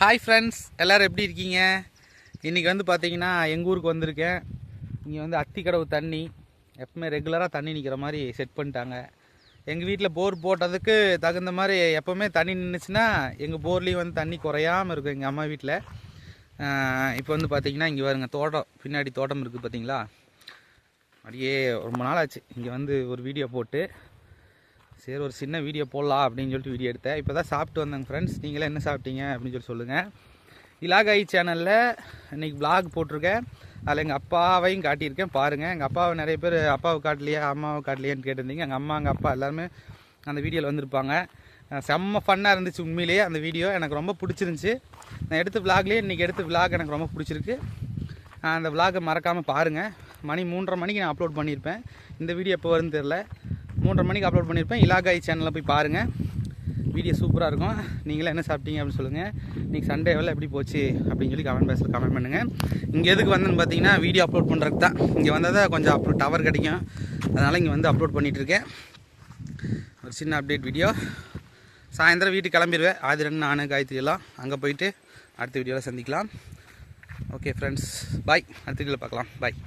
Hi friends எல்லோரும் எப்படி இருக்கீங்க? இன்றைக்கி வந்து பார்த்தீங்கன்னா எங்கள் ஊருக்கு வந்திருக்கேன். இங்கே வந்து அத்திக்கடவு தண்ணி. எப்பவுமே ரெகுலராக தண்ணி நிற்கிற மாதிரி செட் பண்ணிட்டாங்க. எங்கள் வீட்டில் போர் போட்டதுக்கு தகுந்த மாதிரி எப்போவுமே தண்ணி நின்றுச்சுன்னா எங்கள் போர்லேயும் வந்து தண்ணி குறையாமல் இருக்கும் எங்கள் அம்மா வீட்டில் இப்போ வந்து பார்த்தீங்கன்னா இங்கே வருங்க தோட்டம். பின்னாடி தோட்டம் இருக்குது பார்த்தீங்களா அப்படியே ரொம்ப நாள் ஆச்சு இங்கே வந்து ஒரு வீடியோ போட்டு சரி ஒரு சின்ன வீடியோ போடலாம் அப்படின்னு சொல்லிட்டு வீடியோ எடுத்தேன். இப்போ தான் சாப்பிட்டு வந்தேங்க ஃப்ரெண்ட்ஸ் நீங்களே என்ன சாப்பிட்டீங்க அப்படின்னு சொல்லி சொல்லுங்கள் இலாகாய் சேனலில் இன்றைக்கி vlog போட்டிருக்கேன். அதில் எங்கள் அப்பாவையும் காட்டியிருக்கேன். பாருங்கள் எங்கள் அப்பாவை நிறைய பேர் அப்பாவை காட்டலையா அம்மாவை காட்டலையான்னு கேட்டிருந்தீங்க. எங்கள் அம்மா எங்கள் அப்பா எல்லாருமே அந்த வீடியோவில் வந்திருப்பாங்க. செம்ம ஃபன்னாக இருந்துச்சு உண்மையிலேயே அந்த வீடியோ. எனக்கு ரொம்ப பிடிச்சிருந்துச்சி. நான் எடுத்த விளாக்லேயே இன்றைக்கி எடுத்த விளாக் எனக்கு ரொம்ப பிடிச்சிருக்கு. அந்த விளாகை மறக்காமல் பாருங்கள் மணி மூன்றரை மணிக்கு நான் அப்லோட் பண்ணியிருப்பேன். இந்த வீடியோ எப்போ வரும்னு தெரில மூன்றரை மணிக்கு அப்லோட் பண்ணியிருப்பேன். இலாகாய் சேனலில் போய் பாருங்கள் வீடியோ சூப்பராக இருக்கும். நீங்களே என்ன சாப்பிட்டீங்க அப்படின்னு சொல்லுங்கள் இன்றைக்கி சண்டே எவ்வளோ எப்படி போச்சு அப்படின்னு சொல்லி கமெண்ட் பாக்ஸில் கமெண்ட் பண்ணுங்கள் இங்கே எதுக்கு வந்தேன்னு பார்த்தீங்கன்னா வீடியோ அப்லோட் பண்ணுறதுக்கு தான். இங்கே வந்தால் தான் கொஞ்சம் அப்லோட் டவர் கிடைக்கும். அதனால் இங்கே வந்து அப்லோட் பண்ணிகிட்ருக்கேன் ஒரு சின்ன அப்டேட் வீடியோ சாயந்தரம் வீட்டுக்கு கிளம்பிடுவேன் ஆதிரன் நான் காயத்ரி எல்லாம் அங்கே போயிட்டு அடுத்த வீடியோவில் சந்திக்கலாம். ஓகே ஃப்ரெண்ட்ஸ் பாய் அடுத்த வீடியோவில் பார்க்கலாம். பாய்